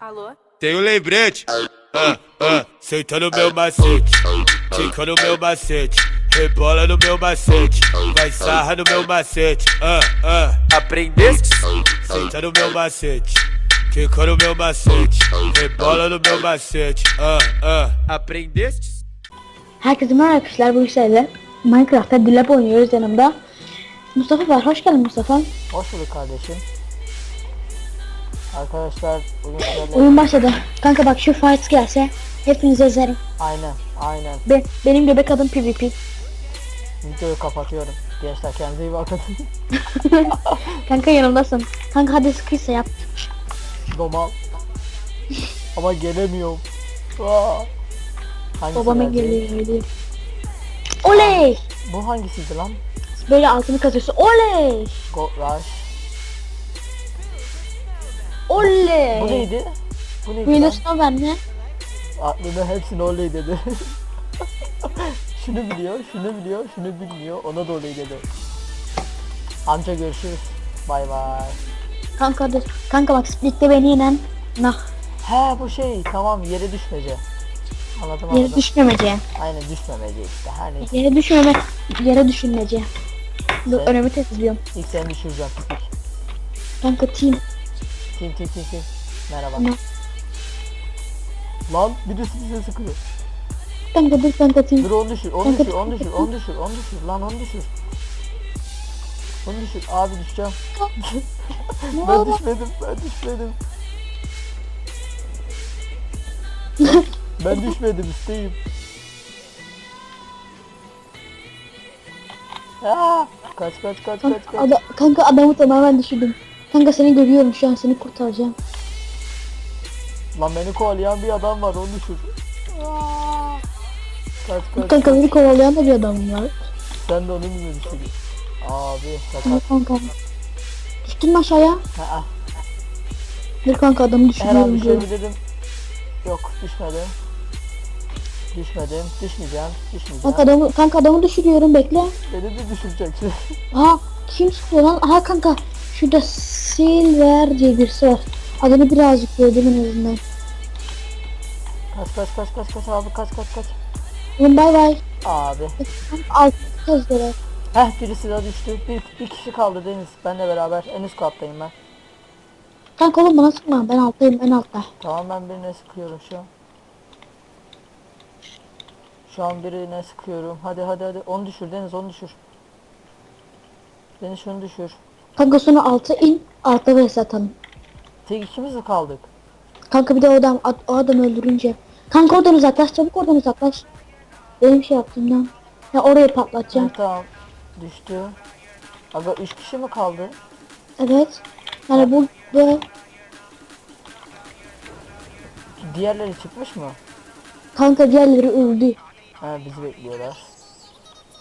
Alô? Tem o lembrete. Ah, ah, senta no meu macete. Fica no meu macete. Rebola no meu macete. Vai sarra no meu macete. Ah, ah. Aprendeste? Senta no meu macete. Fica no meu macete. Rebola no meu macete. Ah, ah. Aprendeste? Herkese merhaba arkadaşlar bu işlerle Minecraft'ta Dilap oynuyoruz yanımda. Mustafa var. Hoş geldin Mustafa. Hoş bulduk kardeşim. Arkadaşlar bugün sizlerle... Oyun başladı. Kanka bak şu fight gelse hepinizi ezerim. Aynen aynen. Be benim göbek adım PvP. Videoyu kapatıyorum. Gençler kendinize iyi bakın. Kanka yanımdasın. Kanka hadi sıkıysa yap. Domal. Ama gelemiyorum. Aa. Hangisi Babama geliyor öyle. Oley! Bu hangisiydi lan? Böyle altını kazıyorsun. Oley! Gold Rush. Oley! Bu neydi? Bu neydi lan? snowman ne? Aklına hepsini oley dedi. şunu biliyor, şunu biliyor, şunu bilmiyor. Ona da oley dedi. Amca görüşürüz. Bay bay. Kanka hadi. Kanka bak splitte beni yenen. Nah. He bu şey tamam yere düşmece. Anladım Yere anladım. düşmemece. Aynen düşmemece işte. Her neyse. Yere düşmeme. Yere düşünmece. Dur önümü temizliyorum. İlk seni düşüreceğim. Kanka team. Tim tim tim tim. Merhaba. Lan birisi bize sıkıyor. Kanka dur kanka team. Dur onu düşür, onu düşür, onu düşür, onu düşür, onu düşür. Lan onu düşür. Onu düşür. Abi düşeceğim. Ben düşmedim, ben düşmedim. ben, düşmedim, üstteyim. Aa, kaç kaç kaç kaç kaç. ada- kanka adamı tamamen düşürdüm. Kanka seni görüyorum şu an seni kurtaracağım. Lan beni kovalayan bir adam var, onu düşür. Kaç kaç. Kanka beni kovalayan da bir adam var. Sen de onun gibi düşürüyorsun. Abi sakat. kanka. Düştün mü aşağıya? Ha, Dur kanka adamı her an düşürüyorum diyorum. düşebilirim. Yok düşmedim. Düşmedim. Düşmeyeceğim. Düşmeyeceğim. Kanka adamı, kanka adamı düşürüyorum bekle. Beni de düşüreceksin. Aha kim sıkıyor lan? Aha kanka şurada Silver diye birisi var. Adını birazcık gördüm en azından. kaç kaç kaç kaç kaç abi kaç kaç kaç. Oğlum bay bay. Abi. Alt kazdılar. Heh birisi daha düştü. Bir, bir kişi kaldı Deniz. Benle beraber en üst kattayım ben. Kanka oğlum bana sıkma ben alttayım en altta. Tamam ben birine sıkıyorum şu an. Şu an birine sıkıyorum. Hadi hadi hadi. Onu düşür Deniz onu düşür. Deniz şunu düşür. Kanka sonra alta in altta vs atalım. Tek ikimiz mi kaldık? Kanka bir de o adam, o adam öldürünce. Kanka oradan uzaklaş çabuk oradan uzaklaş. Benim şey yaptığımdan. Ya orayı Ha, patlatacağım. tamam. Düştü. Aga 3 kişi mi kaldı? Evet. Yani bu böyle Diğerleri çıkmış mı? kanka diğerleri öldü. Ha bizi bekliyorlar.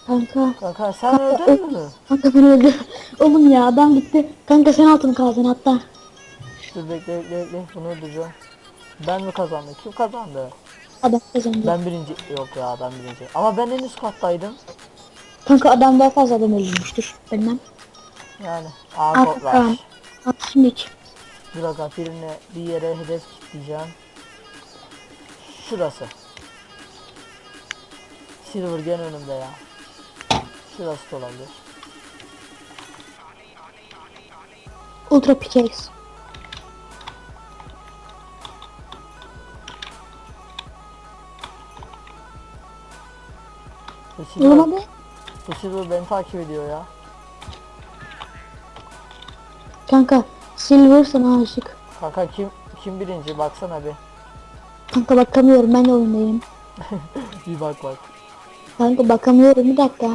Kanka. Kanka sen öldün mü? Kanka beni öldü. Oğlum ya adam gitti. Kanka sen altın kaldın hatta. Dur bekle bekle bekle bunu öldüreceğim. Ben mi kazandım? Kim kazandı? Adam kazandı. Ben birinci. Yok ya ben birinci. Ama ben en üst kattaydım. Kanka adam daha fazla adam öldürmüştür. Bilmem. Yani. Kodlar. tamam. Bak şimdi Dur aga birine bir yere hedef kitleyeceğim. Şurası. Silver gene önümde ya. Da olabilir. ultra pickaxe. Bu Oğlum Silver, hadi. bu Silver beni takip ediyor ya. Kanka Silver sana aşık. Kanka kim kim birinci baksana bir. Kanka bakamıyorum ben de oyundayım. Bir bak bak. Kanka bakamıyorum bir dakika.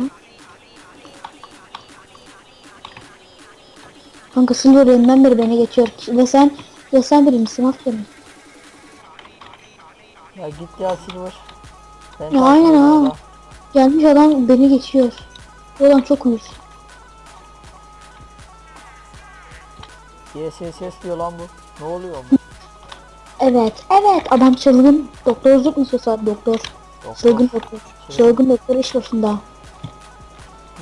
Kanka Silver önden beri beni geçiyor. Ve sen ve sen birincisin aferin. Ya git ya Silver. Ya aynen ha. Gelmiş adam beni geçiyor. Bu adam çok uyuz. Yes yes yes diyor lan bu. Ne oluyor bu? Evet evet adam çılgın. Doktorluk mu istiyorsa doktor. Çılgın Doktor. doktor. Çılgın doktor iş başında.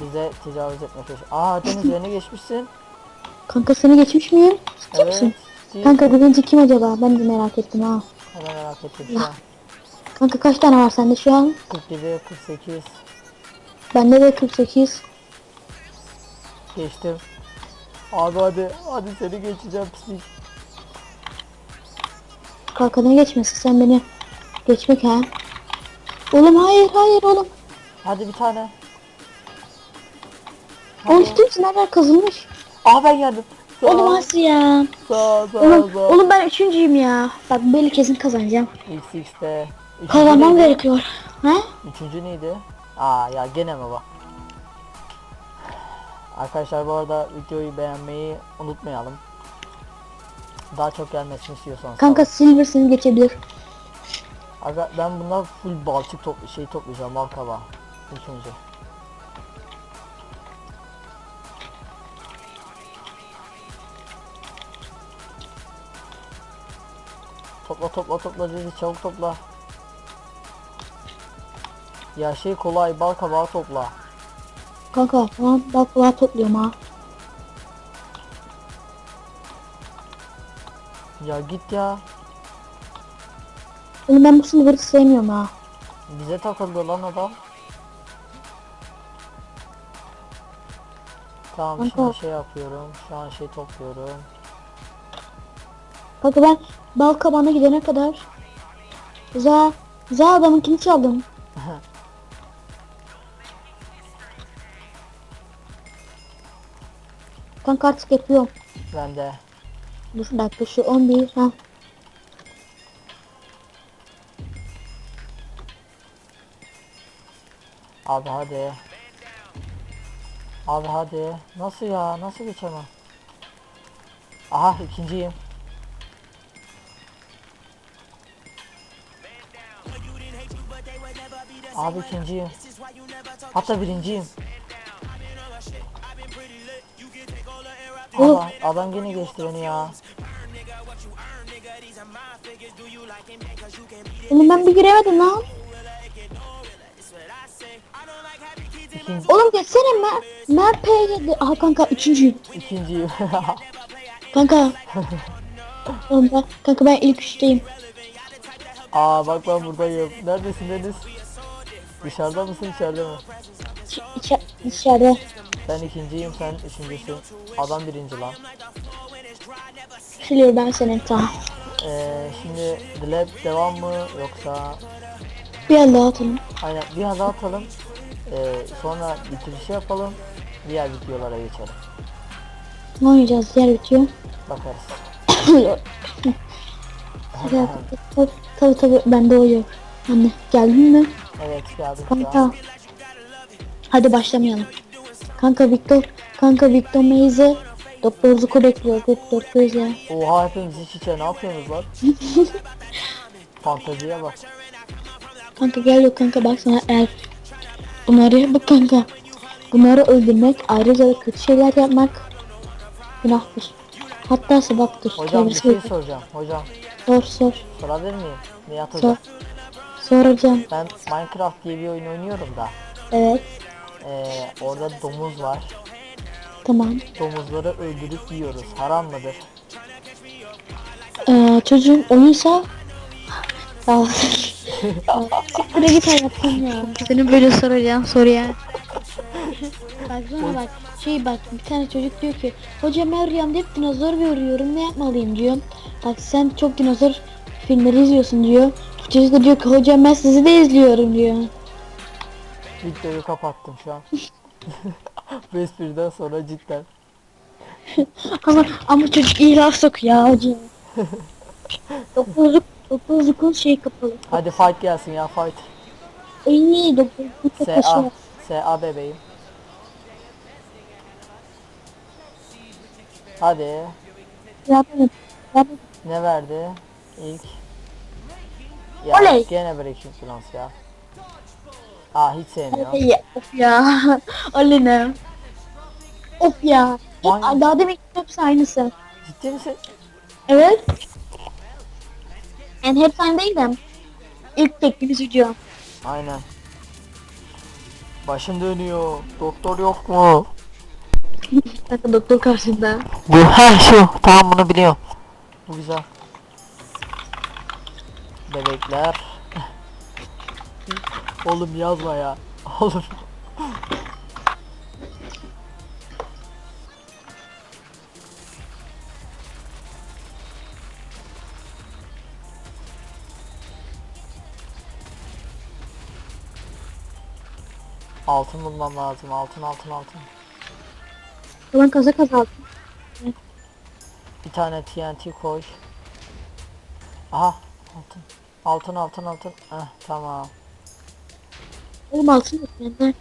Bize tecavüz etme peşi. Aa Deniz beni geçmişsin. Kanka seni geçmiş miyim? Ciddi Evet. misin? Ciddi. Kanka birinci kim acaba? Ben de merak ettim ha. Hemen merak ettim şu an. Kanka kaç tane var sende şu an? 47, 48. Bende de 48. Geçtim. Abi hadi. Hadi seni geçeceğim pislik. Kanka ne geçmesi sen beni geçmek ha? Oğlum hayır hayır oğlum. Hadi bir tane. Oğlum ciddi misin? Nereden kazılmış? Aa ben geldim. Sağ Oğlum ol. nasıl ya? Sağ sağ Oğlum, sağ. oğlum ben üçüncüyüm ya. Bak böyle kesin kazanacağım. XX'de. Üçüncü Kazanmam neydi? gerekiyor. Ha? Üçüncü neydi? Aa ya gene mi bu? Arkadaşlar bu arada videoyu beğenmeyi unutmayalım. Daha çok gelmesini istiyorsanız. Kanka Silver seni geçebilir. Aga ben bundan full balçık top şey toplayacağım bal kabağı. İlk önce. Topla topla topla dedi çabuk topla. Ya şey kolay bal kabağı topla. Kanka tamam bak kulağı topluyorum ha. Ya git ya. Oğlum ben bu Silver'ı sevmiyorum ha. Bize takıldı lan adam. Tamam Kanka. şimdi şey yapıyorum. Şu an şey topluyorum. Kanka ben bal kabağına gidene kadar za za adamınkini çaldım. Kanka artık yapıyorum. Ben de. Dur dakika şu 11 ha. Abi hadi. Abi hadi. Nasıl ya? Nasıl geçemem? Aha ikinciyim. Abi ikinciyim. Hatta birinciyim. Adam, adam gene geçti beni ya. Oğlum ben bir giremedim lan. İkinci, Oğlum geçsene Mer Mer P7. Aha kanka üçüncüyüm. ikinciyim. Kanka. Oğlum ben, kanka ben ilk üçteyim. Aa bak ben buradayım. Neredesin Deniz? Dışarıda mısın içeride mi? İç, içe, içeride. Ben ikinciyim sen üçüncüsün. Adam birinci lan. Siliyor ben senin tamam. Ee, şimdi The Lab devam mı yoksa Bir el daha atalım. aynen bir hata atalım. Ee, sonra bitirişi yapalım. Diğer videolara geçelim. Ne oynayacağız? Yer bitiyor. Bakarız. Tabii tabii tabii bende o yok. Anne geldin mi? Evet şu an. Kanka. Hadi başlamayalım. Kanka Victor, kanka Victor Maze'e Doktor Zuko bekliyor. Doktor Gözle. Oha hepimiz iç içe ne yapıyorsunuz lan? Fanteziye bak. Kanka gel yok kanka bak sana eğer bunları bak kanka. Bunları öldürmek ayrıca da kötü şeyler yapmak günahtır. Hatta sevaptır. Hocam bir Tövbe şey soracağım. Hocam Sor sor sorabilir miyim? Nihat sor. hocam. Soracağım. Ben Minecraft diye bir oyun oynuyorum da. Evet Ee, orada domuz var. tamam. Domuzları öldürüp yiyoruz. Haram mıdır? Ee, çocuğun oyunsa ya siktir git hayatım ya. Seni böyle soracağım soruya. bak sonra bak şey bak bir tane çocuk diyor ki hocam ben rüyamda hep dinozor görüyorum ne yapmalıyım diyor. Bak sen çok dinozor filmleri izliyorsun diyor. Çocuk da diyor ki hocam ben sizi de izliyorum diyor. Videoyu kapattım şu an. Bu espriden sonra cidden. Ama ama çocuk iyi laf sokuyor ya hocam. Doktorluk doktorlukun şey kapalı. Hadi fight gelsin ya fight. İyi doktorluk çok SA. aşağı. SA bebeğim. Hadi. Yardım et. Yardım et. Ne verdi? İlk. Ya Oley. gene breaking plans ya. Aa hiç sevmiyorum. Ya, of ya. Öyle ne? Of ya. Hep, Aynen. daha demek ki hepsi aynısı. Ciddi misin? Evet. Yani hepsi aynı değil de. İlk tekniğimiz video. Aynen. Başım dönüyor. Doktor yok mu? Bakın doktor karşında. Bu ha şu. Tamam bunu biliyorum. Bu güzel. Bebekler. Oğlum yazma ya. Oğlum. Altın bulmam lazım. Altın altın altın. Ben kaza kaza aldım. Bir tane TNT koy. Aha altın. Altın altın altın. Heh, tamam. Oğlum altın yok bende.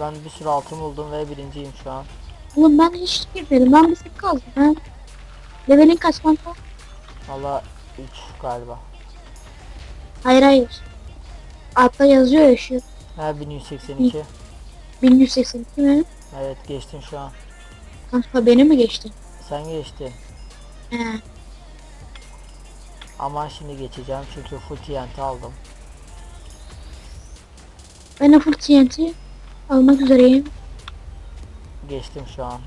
Ben bir sürü altın buldum ve birinciyim şu an. Oğlum ben hiç girmedim. Ben bir tek kaldım. Ben levelin kaç kanka? Valla 3 galiba. Hayır hayır. Altta yazıyor ya şu Ha 1182. 1182 mi? Evet geçtin şu an. Kanka beni mi geçti? Sen geçtin. He. Ama şimdi geçeceğim çünkü full TNT aldım. Ben de full TNT almak üzereyim. Geçtim şu an.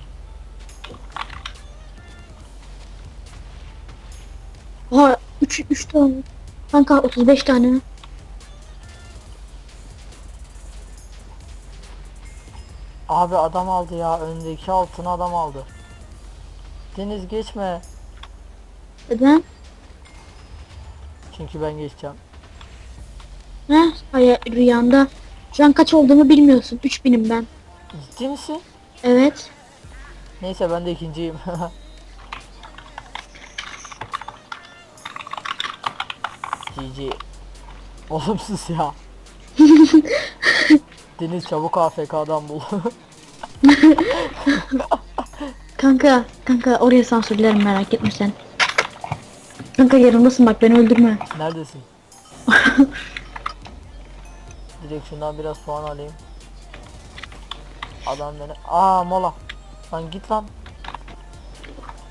Oha 3 3 tane. Kanka 35 tane. Abi adam aldı ya. Öndeki altını adam aldı. Deniz geçme. Neden? Çünkü ben geçeceğim. He? Hayır rüyanda. Şu an kaç olduğumu bilmiyorsun. 3000'im ben. Ciddi misin? Evet. Neyse ben de ikinciyim. GG. Olumsuz ya. Deniz çabuk AFK'dan bul. Kanka, kanka oraya sansürlerim merak etme sen. Kanka yanımdasın bak beni öldürme. Neredesin? Direkt şundan biraz puan alayım. Adam beni... Aa mola. Lan git lan.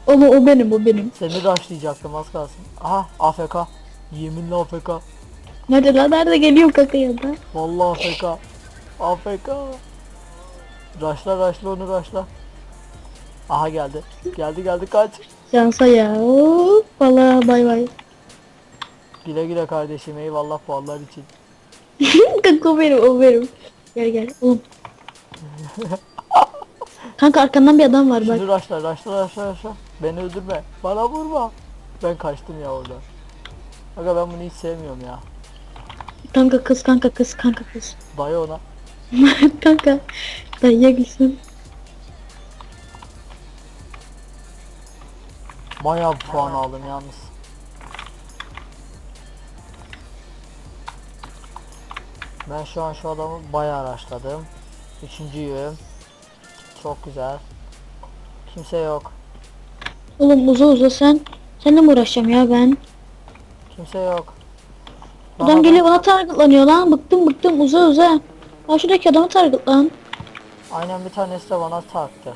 Oğlum o benim o benim. Seni rushlayacaktım az kalsın. Aha AFK. Yeminle AFK. Nerede lan nerede geliyor kanka yanında. Vallahi AFK. AFK. Raşla raşla onu raşla. Aha geldi. Geldi geldi kaç. Şansa ya. Hop, Valla bay bay. Güle güle kardeşim eyvallah puanlar için. kanka o benim o benim. Gel gel oğlum. kanka arkandan bir adam var bak. Şunu raşla raşla raşla raşla. Beni öldürme. Bana vurma. Ben kaçtım ya orada. Aga ben bunu hiç sevmiyorum ya. Kanka kız kanka kız kanka kız. Dayı ona. kanka. Dayıya gitsin. Bayağı puan aldım yalnız. Ben şu an şu adamı bayağı araştırdım. Üçüncüyüm. Çok güzel. Kimse yok. Oğlum uza uza sen. Seninle mi uğraşacağım ya ben? Kimse yok. Adam Bana geliyor bak. bana targetlanıyor lan. Bıktım bıktım uza uza. Ya şuradaki adamı target lan. Aynen bir tanesi de bana taktı.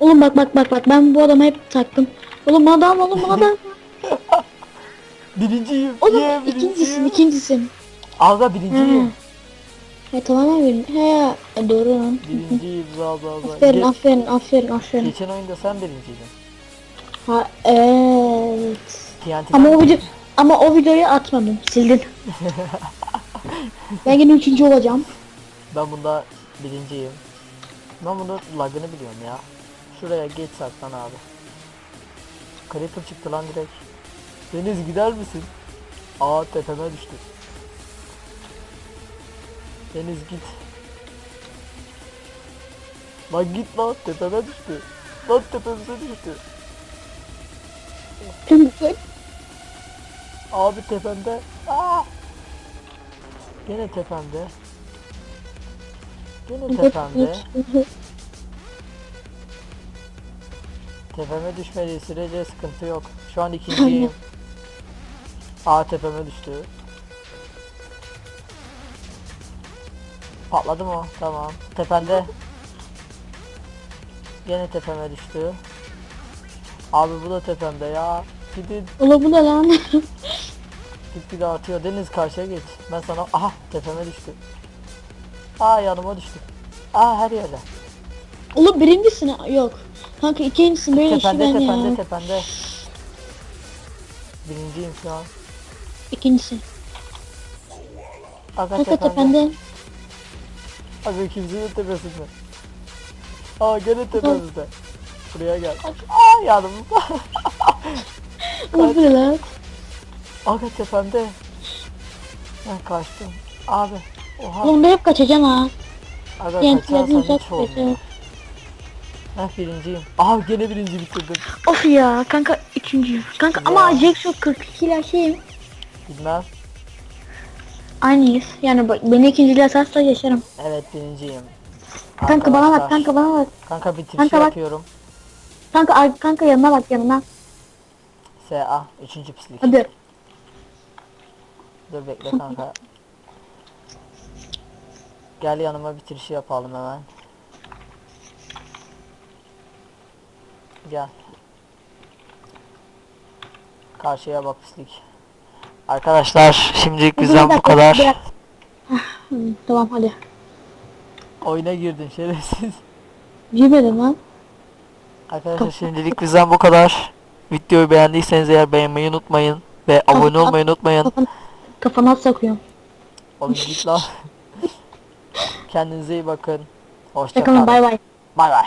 Oğlum bak bak bak bak ben bu adama hep taktım. Oğlum adam oğlum adam. Birinciyim. Oğlum Yeah, ikincisin birinciyim. ikincisin. Aga birinciyim. Ha. He tamamen benim. He ya doğru lan. Birinciyim za za. Aferin aferin aferin aferin. geçen oyunda sen birinciydin. Ha evet. TNT Ama o video ama o videoyu atmadım. Sildin. ben yine üçüncü olacağım. Ben bunda birinciyim. Ben bunda lagını biliyorum ya. Şuraya geç saklan abi. Creeper çıktı lan direkt. Deniz gider misin? Aa tepeme düştü. Deniz git. Lan git lan tepeme düştü. Lan tepemize düştü. Abi tepemde. Aa! Gene tepemde. Gene tepemde. Tepeme düşmediği sürece sıkıntı yok. Şu an ikinciyim. Aa tepeme düştü. Patladı mı? Tamam. Tepende. Gene tepeme düştü. Abi bu da tepemde ya. Gidin. Ola bu ne lan? Gitgide artıyor. Deniz karşıya geç. Ben sana... Aha tepeme düştü. Aa yanıma düştü. Aa her yerde. Oğlum birincisin yok. Kanka ikincisin böyle işi Tepende ben tepende ya. tepende. Birinciyim şu an. İkincisi. Aga Kanka tepende. tepende. Aga kimsenin tepesinde. Aa gene tepemizde. Buraya gel. Aa yanımızda. Ne lan? Aga tepemde. Ben kaçtım. Abi. Oha. Oğlum ben hep kaçacağım ha. Aga Gençlerden kaçarsan uzak hiç olmuyor. Heh birinciyim. Aha gene birinci bitirdim. Of ya kanka ikinciyim. Kanka ama. Jackson 42 ile şeyim. Bilmem. Aynıyız. Yani bak beni ikinciyle atarsa yaşarım. Evet birinciyim. Kanka bana bak Arkadaşlar, kanka bana bak. Kanka bitirişi Kanka bak. yapıyorum. Kanka ar- kanka yanına bak yanına. SA. Üçüncü pislik. Hadi. Dur bekle kanka. Gel yanıma bitirişi yapalım hemen. Gel. Karşıya bak pislik. Arkadaşlar şimdilik bizden bu kadar. tamam hadi. Oyuna girdin şerefsiz. Yemedim lan. Arkadaşlar şimdilik bizden bu kadar. Videoyu beğendiyseniz eğer beğenmeyi unutmayın. Ve abone olmayı unutmayın. Kafana, kafana at sokuyorum. Oğlum git lan. Kendinize iyi bakın. Hoşça Bakalım kalın. bay bay. Bay bay.